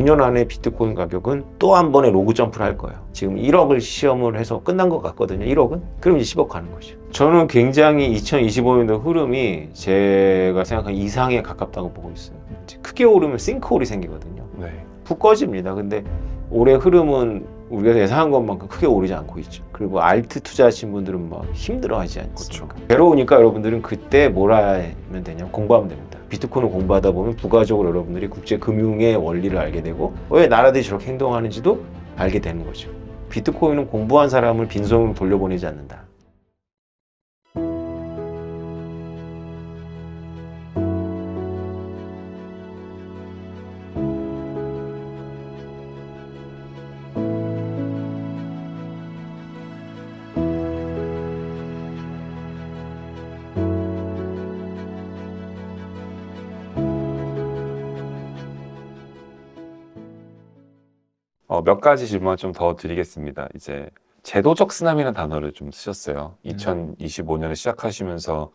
5년 안에 비트코인 가격은 또 한 번의 로그 점프를 할 거예요. 지금 1억을 시험을 해서 끝난 것 같거든요. 1억은? 그럼 이제 10억 가는 거죠. 저는 굉장히 2025년도 흐름이 제가 생각한 이상에 가깝다고 보고 있어요. 이제 크게 오르면 싱크홀이 생기거든요. 네. 푹 꺼집니다. 근데 올해 흐름은 우리가 예상한 것만큼 크게 오르지 않고 있죠. 그리고 알트 투자하신 분들은 막 힘들어하지 않습니까? 괴로우니까 여러분들은 그때 뭘 하면 되냐 공부하면 됩니다. 비트코인을 공부하다 보면 부가적으로 여러분들이 국제 금융의 원리를 알게 되고 왜 나라들이 저렇게 행동하는지도 알게 되는 거죠. 비트코인은 공부한 사람을 빈손으로 돌려보내지 않는다. 어, 몇 가지 질문 좀 더 드리겠습니다. 이제 제도적 쓰나미라는 단어를 좀 쓰셨어요. 2025년을 시작하시면서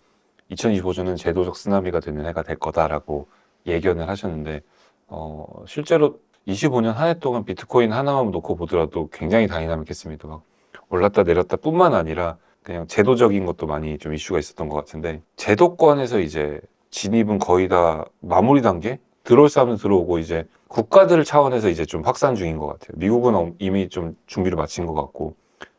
2025년은 제도적 쓰나미가 되는 해가 될 거다라고 예견을 하셨는데 어, 실제로 25년 한 해 동안 비트코인 하나만 놓고 보더라도 굉장히 다이나믹했습니다. 막 올랐다 내렸다 뿐만 아니라 그냥 제도적인 것도 많이 좀 이슈가 있었던 것 같은데 제도권에서 이제 진입은 거의 다 마무리 단계 들어올 사람은 들어오고 이제 국가들 차원에서 이제 좀 확산 중인 것 같아요. 미국은 어- 이미 좀 준비를 마친 것 같고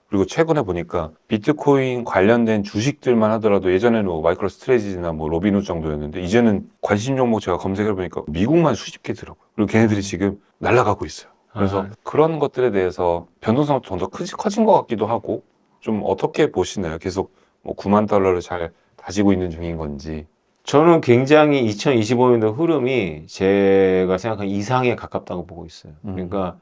그리고 최근에 보니까 비트코인 관련된 주식들만 하더라도 예전에는 뭐 마이크로 스트레지나 뭐 로빈후 정도였는데 이제는 관심 종목 제가 검색해 보니까 미국만 수십 개더라고요. 그리고 걔네들이 지금 날아가고 있어요. 그래서 아. 그런 것들에 대해서 변동성이 좀더 커진 것 같기도 하고 좀 어떻게 보시나요? 계속 뭐 9만 달러를 잘 다지고 있는 중인 건지. 저는 굉장히 2025년도 흐름이 제가 생각한 이상에 가깝다고 보고 있어요. 음. 그러니까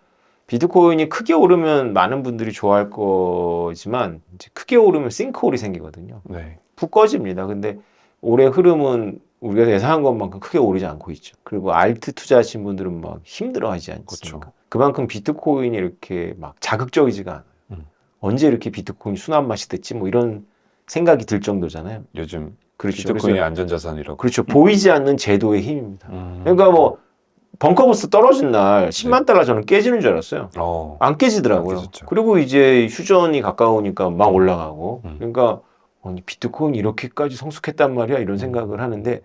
비트코인이 크게 오르면 많은 분들이 좋아할 거지만 이제 크게 오르면 싱크홀이 생기거든요. 네. 푹 꺼집니다. 근데 올해 흐름은 우리가 예상한 것만큼 크게 오르지 않고 있죠. 그리고 알트 투자하신 분들은 막 힘들어하지 않습니까? 그렇죠. 그만큼 비트코인이 이렇게 막 자극적이지가 않아요. 음. 언제 이렇게 비트코인 순환 맛이 됐지? 뭐 이런 생각이 들 정도잖아요. 요즘 그렇죠. 비트코인의 그래서- 안전자산이라고. 그렇죠. 보이지 않는 제도의 힘입니다. 음. 그러니까 뭐 벙커버스 떨어진 날 10만 달러 저는 깨지는 줄 알았어요. 어. 안 깨지더라고요. 안 깨졌죠. 그리고 이제 휴전이 가까우니까 막 올라가고. 음. 그러니까 아니, 비트코인 이렇게까지 성숙했단 말이야 이런 생각을 하는데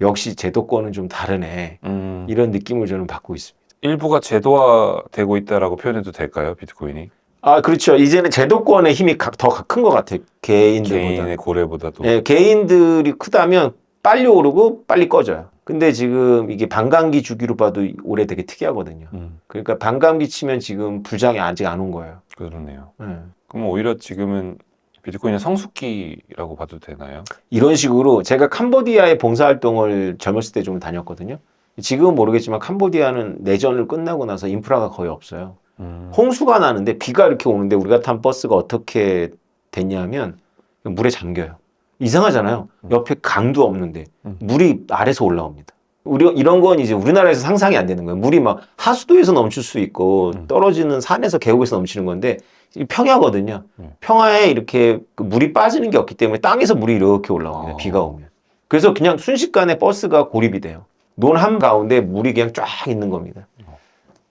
역시 제도권은 좀 다르네 음. 이런 느낌을 저는 받고 있습니다. 일부가 제도화되고 있다라고 표현해도 될까요? 비트코인이 아 그렇죠. 이제는 제도권의 힘이 더 큰 것 같아요. 개인들보다. 개인의 고래보다도 예, 개인들이 크다면 빨리 오르고 빨리 꺼져요. 근데 지금 이게 반감기 주기로 봐도 올해 되게 특이하거든요. 음, 그러니까 반감기 치면 지금 부장이 아직 안 온 거예요. 그러네요. 예. 그럼 오히려 지금은 비트코인의 성숙기라고 봐도 되나요? 이런 식으로 제가 캄보디아의 봉사활동을 젊었을 때 좀 다녔거든요. 지금은 모르겠지만 캄보디아는 내전을 끝나고 나서 인프라가 거의 없어요. 음. 홍수가 나는데 비가 이렇게 오는데 우리가 탄 버스가 어떻게 됐냐면 물에 잠겨요. 이상하잖아요. 옆에 강도 없는데 음. 물이 아래서 올라옵니다. 우리 이런 건 이제 우리나라에서 상상이 안 되는 거예요. 물이 막 하수도에서 넘칠 수 있고 음. 떨어지는 산에서 계곡에서 넘치는 건데 이 평야거든요. 음. 평야에 이렇게 그 물이 빠지는 게 없기 때문에 땅에서 물이 이렇게 올라옵니다. 어. 비가 오면. 그래서 그냥 순식간에 버스가 고립이 돼요. 논 한 가운데 물이 그냥 쫙 있는 겁니다.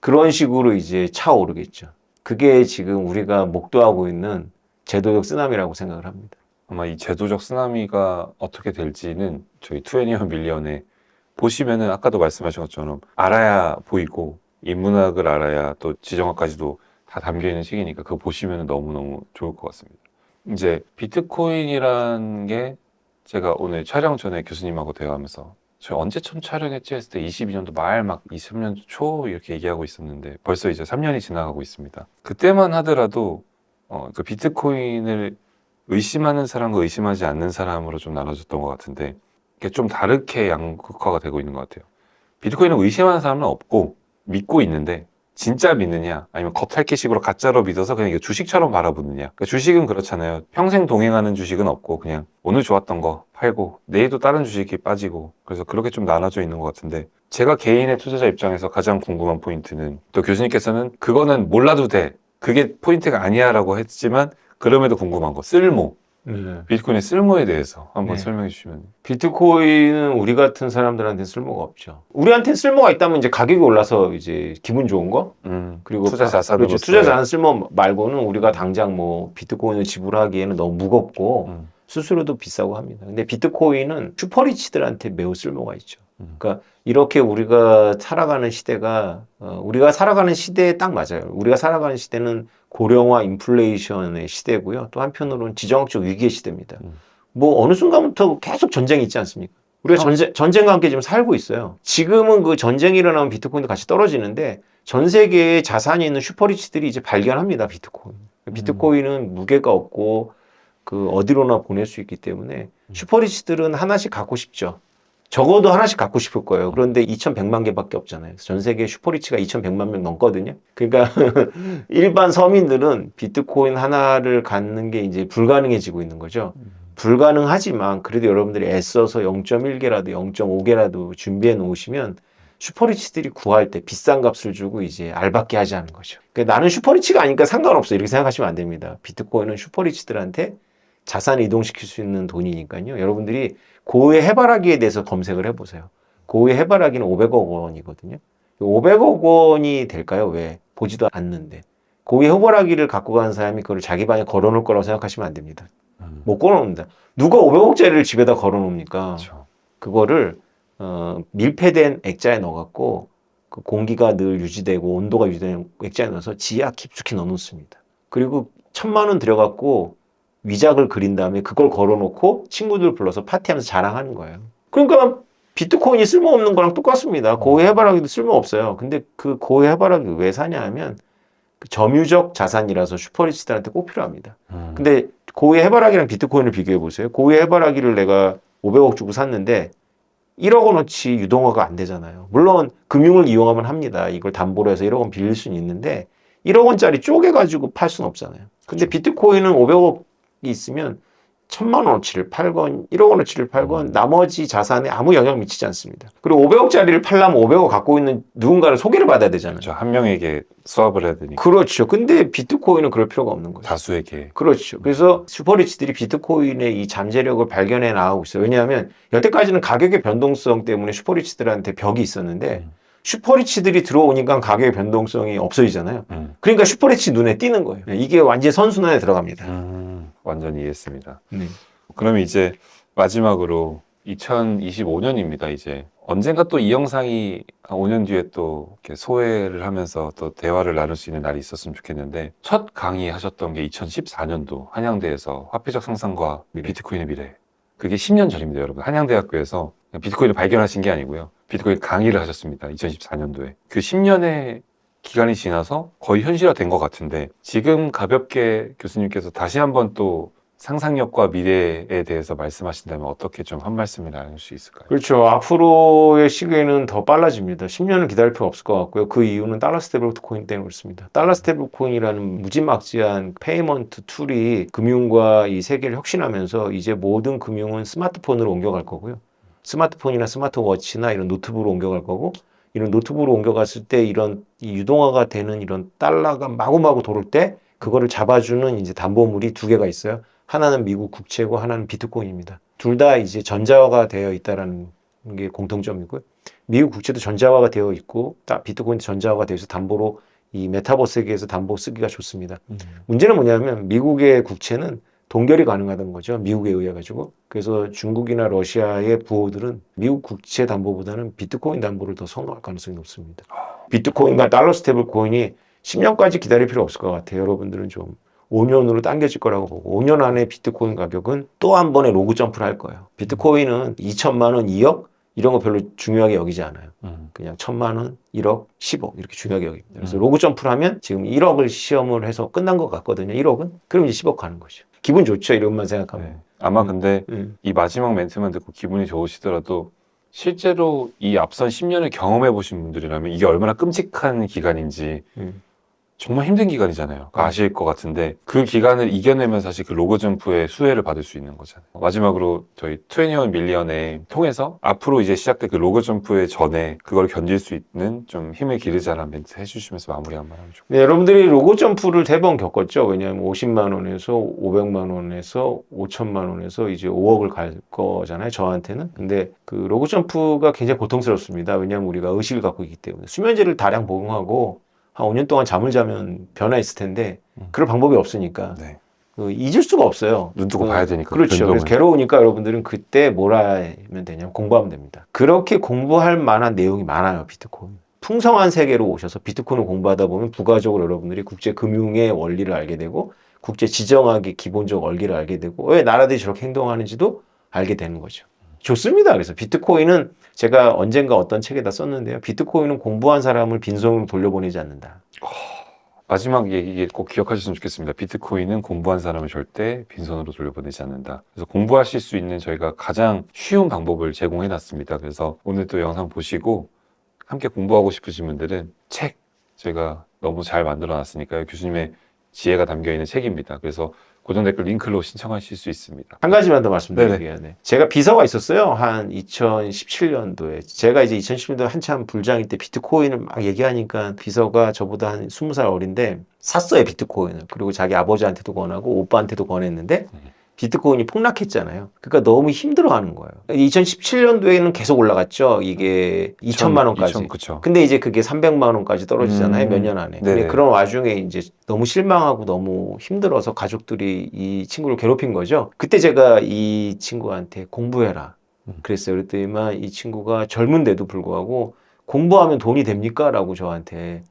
어. 그런 식으로 이제 차오르겠죠. 그게 지금 우리가 목도하고 있는 제도적 쓰나미라고 생각을 합니다. 아마 이 제도적 쓰나미가 어떻게 될지는 저희 21 밀리언에 보시면은 아까도 말씀하신 것처럼 알아야 보이고 인문학을 알아야 또 지정학까지도 다 담겨 있는 시기니까 그거 보시면은 너무너무 좋을 것 같습니다. 이제 비트코인이란 게 제가 오늘 촬영 전에 교수님하고 대화하면서 저 언제 처음 촬영했지 했을 때 22년도 말 막 23년도 초 이렇게 얘기하고 있었는데 벌써 이제 3년이 지나가고 있습니다. 그때만 하더라도 어, 그 비트코인을 의심하는 사람과 의심하지 않는 사람으로 좀 나눠졌던 것 같은데 이게 좀 다르게 양극화가 되고 있는 것 같아요. 비트코인을 의심하는 사람은 없고 믿고 있는데 진짜 믿느냐 아니면 겉핥기식으로 가짜로 믿어서 그냥 주식처럼 바라보느냐 그러니까 주식은 그렇잖아요 평생 동행하는 주식은 없고 그냥 오늘 좋았던 거 팔고 내일도 다른 주식이 빠지고 그래서 그렇게 좀 나눠져 있는 것 같은데 제가 개인의 투자자 입장에서 가장 궁금한 포인트는 또 교수님께서는 그거는 몰라도 돼 그게 포인트가 아니야 라고 했지만 그럼에도 궁금한 거 쓸모 비트코인의 쓸모에 대해서 한번 네. 설명해 주시면. 비트코인은 우리 같은 사람들한테 쓸모가 없죠. 우리한테 쓸모가 있다면 이제 가격이 올라서 이제 기분 좋은 거 음, 그리고 투자 자산으로 그렇죠. 투자 자산 쓸모 말고는 우리가 당장 뭐 비트코인을 지불하기에는 너무 무겁고 음, 수수료도 비싸고 합니다. 근데 비트코인은 슈퍼리치들한테 매우 쓸모가 있죠. 음. 그러니까 이렇게 우리가 살아가는 시대가 어, 우리가 살아가는 시대에 딱 맞아요. 우리가 살아가는 시대는 고령화 인플레이션의 시대고요. 또 한편으로는 지정학적 위기의 시대입니다. 음. 뭐 어느 순간부터 계속 전쟁이 있지 않습니까? 우리가 어. 전쟁, 전쟁과 함께 지금 살고 있어요. 지금은 그 전쟁이 일어나면 비트코인도 같이 떨어지는데 전 세계에 자산이 있는 슈퍼리치들이 이제 발견합니다. 비트코인. 비트코인은 무게가 없고 그 어디로나 보낼 수 있기 때문에 슈퍼리치들은 하나씩 갖고 싶죠. 적어도 하나씩 갖고 싶을 거예요. 그런데 2,100만 개밖에 없잖아요. 전 세계 슈퍼리치가 2,100만 명 넘거든요. 그러니까 일반 서민들은 비트코인 하나를 갖는 게 이제 불가능해지고 있는 거죠. 불가능하지만 그래도 여러분들이 애써서 0.1개라도 0.5개라도 준비해 놓으시면 슈퍼리치들이 구할 때 비싼 값을 주고 이제 알받게 하지 않은 거죠. 그러니까 나는 슈퍼리치가 아니니까 상관없어 이렇게 생각하시면 안 됩니다. 비트코인은 슈퍼리치들한테 자산을 이동시킬 수 있는 돈이니까요. 여러분들이 고의 해바라기에 대해서 검색을 해보세요. 고의 해바라기는 500억 원이거든요. 500억 원이 될까요? 왜? 보지도 않는데. 고의 해바라기를 갖고 가는 사람이 그걸 자기 방에 걸어놓을 거라고 생각하시면 안 됩니다. 음. 못 걸어놓습니다. 누가 500억짜리를 집에다 걸어놓습니까? 그렇죠. 그거를 어, 밀폐된 액자에 넣어갖고 그 공기가 늘 유지되고 온도가 유지되는 액자에 넣어서 지하 깊숙이 넣어놓습니다. 그리고 천만 원 들여갖고 위작을 그린 다음에 그걸 걸어놓고 친구들 불러서 파티하면서 자랑하는 거예요. 그러니까 비트코인이 쓸모없는 거랑 똑같습니다. 고해 해바라기도 쓸모없어요. 근데 그 고해 해바라기 왜 사냐 하면 그 점유적 자산이라서 슈퍼리치들한테 꼭 필요합니다. 음. 근데 고의 해바라기랑 비트코인을 비교해 보세요. 고의 해바라기를 내가 500억 주고 샀는데 1억 원어치 유동화가 안 되잖아요. 물론 금융을 이용하면 합니다. 이걸 담보로 해서 1억 원 빌릴 수는 있는데 1억 원짜리 쪼개가지고 팔 수는 없잖아요. 근데 비트코인은 500억이 있으면 천만 원어치를 팔건 1억 원어치를 팔건 나머지 자산에 아무 영향 미치지 않습니다. 그리고 500억짜리를 팔려면 500억 갖고 있는 누군가를 소개를 받아야 되잖아요. 그렇죠. 한 명에게 수합을 해야 되니까 그렇죠. 근데 비트코인은 그럴 필요가 없는 거죠. 다수에게 그렇죠. 그래서 슈퍼리치들이 비트코인의 이 잠재력을 발견해 나가고 있어요. 왜냐하면 여태까지는 가격의 변동성 때문에 슈퍼리치들한테 벽이 있었는데 음. 슈퍼리치들이 들어오니까 가격의 변동성이 없어지잖아요. 음. 그러니까 슈퍼리치 눈에 띄는 거예요. 이게 완전 선순환에 들어갑니다. 음, 완전히 이해했습니다. 네. 그러면 이제 마지막으로 2025년입니다. 이제 언젠가 또 이 영상이 한 5년 뒤에 또 이렇게 소회를 하면서 또 대화를 나눌 수 있는 날이 있었으면 좋겠는데 첫 강의 하셨던 게 2014년도 한양대에서 화폐적 상상과 비트코인의 미래. 그게 10년 전입니다, 여러분. 한양대학교에서 비트코인을 발견하신 게 아니고요. 비트코인 강의를 하셨습니다. 2014년도에. 그 10년의 기간이 지나서 거의 현실화된 것 같은데 지금 가볍게 교수님께서 다시 한번 또 상상력과 미래에 대해서 말씀하신다면 어떻게 좀 한 말씀을 나눌 수 있을까요? 그렇죠. 앞으로의 시기에는 더 빨라집니다. 10년을 기다릴 필요 없을 것 같고요. 그 이유는 달러 스테이블 코인 때문에 그렇습니다. 달러 스테이블 코인이라는 무지막지한 페이먼트 툴이 금융과 이 세계를 혁신하면서 이제 모든 금융은 스마트폰으로 옮겨갈 거고요. 스마트폰이나 스마트워치나 이런 노트북으로 옮겨갈 거고 이런 노트북으로 옮겨갔을 때 이런 이 유동화가 되는 이런 달러가 마구마구 돌을 때 그거를 잡아주는 이제 담보물이 두 개가 있어요. 하나는 미국 국채고 하나는 비트코인입니다. 둘 다 이제 전자화가 되어 있다라는 게 공통점이고요. 미국 국채도 전자화가 되어 있고 딱 비트코인도 전자화가 되어 있어 담보로 이 메타버스 세계에서 담보 쓰기가 좋습니다. 문제는 뭐냐면 미국의 국채는 동결이 가능하다는 거죠. 미국에 의해 가지고. 그래서 중국이나 러시아의 부호들은 미국 국채 담보보다는 비트코인 담보를 더 선호할 가능성이 높습니다. 비트코인과 달러 스테이블 코인이 10년까지 기다릴 필요 없을 것 같아요. 여러분들은 좀 5년으로 당겨질 거라고 보고 5년 안에 비트코인 가격은 또 한 번의 로그 점프를 할 거예요. 비트코인은 2천만 원, 2억 이런 거 별로 중요하게 여기지 않아요. 음. 그냥 천만 원, 1억, 10억 이렇게 중요하게 여깁니다. 그래서 음. 로그 점프를 하면 지금 1억을 시험을 해서 끝난 것 같거든요. 1억은 그럼 이제 10억 가는 거죠. 기분 좋죠. 이런만 생각하면. 네. 아마 근데 음. 이 마지막 멘트만 듣고 기분이 좋으시더라도 실제로 이 앞선 10년을 경험해 보신 분들이라면 이게 얼마나 끔찍한 기간인지 음. 정말 힘든 기간이잖아요. 그거 아실 것 같은데 그 기간을 이겨내면 사실 그 로고 점프의 수혜를 받을 수 있는 거잖아요. 마지막으로 저희 21 밀리언에 통해서 앞으로 이제 시작될 그 로고 점프의 전에 그걸 견딜 수 있는 좀 힘을 기르자는 멘트 해주시면서 마무리 한번 하면 좋겠습니다. 네, 여러분들이 로고 점프를 세번 겪었죠. 왜냐하면 50만 원에서 500만 원에서 5천만 원에서 이제 5억을 갈 거잖아요. 저한테는. 근데 그 로고 점프가 굉장히 고통스럽습니다. 왜냐하면 우리가 의식을 갖고 있기 때문에 수면제를 다량 복용하고 한 5년 동안 잠을 자면 변화 있을 텐데 음. 그럴 방법이 없으니까 네. 그 잊을 수가 없어요. 눈 뜨고 그- 봐야 되니까. 그렇죠. 변동을. 그래서 괴로우니까 여러분들은 그때 뭘 하면 되냐면 공부하면 됩니다. 그렇게 공부할 만한 내용이 많아요, 비트코인. 풍성한 세계로 오셔서 비트코인을 공부하다 보면 부가적으로 여러분들이 국제 금융의 원리를 알게 되고 국제 지정학의 기본적 원리를 알게 되고 왜 나라들이 저렇게 행동하는지도 알게 되는 거죠. 좋습니다. 그래서 비트코인은 제가 언젠가 어떤 책에다 썼는데요. 비트코인은 공부한 사람을 빈손으로 돌려보내지 않는다. 마지막 얘기 꼭 기억하셨으면 좋겠습니다. 비트코인은 공부한 사람을 절대 빈손으로 돌려보내지 않는다. 그래서 공부하실 수 있는 저희가 가장 쉬운 방법을 제공해 놨습니다. 그래서 오늘 또 영상 보시고 함께 공부하고 싶으신 분들은 책 저희가 너무 잘 만들어 놨으니까요. 교수님의 지혜가 담겨 있는 책입니다. 그래서 고정 댓글 링크로 신청하실 수 있습니다. 한 가지만 더 말씀드릴게요. 네. 제가 비서가 있었어요. 한 2017년도에. 제가 이제 2017년도에 한참 불장일 때 비트코인을 막 얘기하니까 비서가 저보다 한 20살 어린데 샀어요, 비트코인을. 그리고 자기 아버지한테도 권하고 오빠한테도 권했는데 비트코인이 폭락했잖아요. 그러니까 너무 힘들어 하는 거예요. 2017년도에는 계속 올라갔죠. 이게 2천만 원까지. 그쵸. 근데 이제 그게 300만 원까지 떨어지잖아요. 음. 몇년 안에. 네네. 근데 그런 와중에 이제 너무 실망하고 너무 힘들어서 가족들이 이 친구를 괴롭힌 거죠. 그때 제가 이 친구한테 공부해라. 음. 그랬어요. 그랬더니만 이 친구가 젊은데도 불구하고 공부하면 돈이 됩니까? 라고 저한테.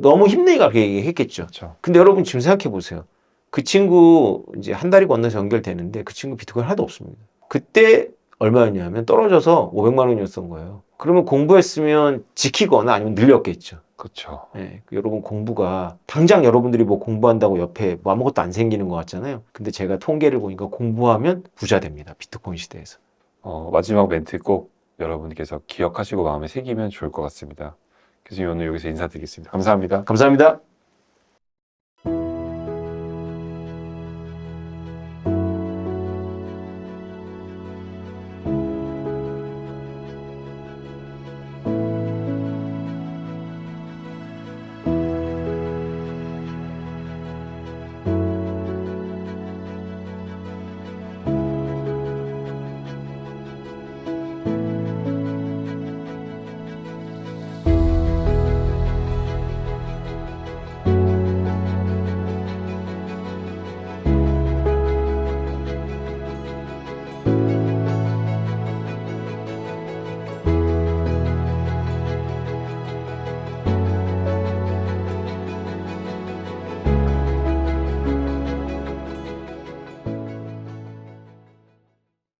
너무 힘내니까 그렇게 얘기했겠죠. 그렇죠. 근데 여러분 지금 생각해 보세요. 그 친구 이제 한 달이 건너서 연결되는데 그 친구 비트코인 하나도 없습니다. 그때 얼마였냐면 떨어져서 500만 원이었던 거예요. 그러면 공부했으면 지키거나 아니면 늘렸겠죠. 그렇죠. 예, 그 여러분 공부가 당장 여러분들이 뭐 공부한다고 옆에 뭐 아무것도 안 생기는 것 같잖아요. 근데 제가 통계를 보니까 공부하면 부자 됩니다. 비트코인 시대에서. 어, 마지막 멘트 꼭 여러분께서 기억하시고 마음에 새기면 좋을 것 같습니다. 교수님 오늘 여기서 인사드리겠습니다. 감사합니다. 감사합니다.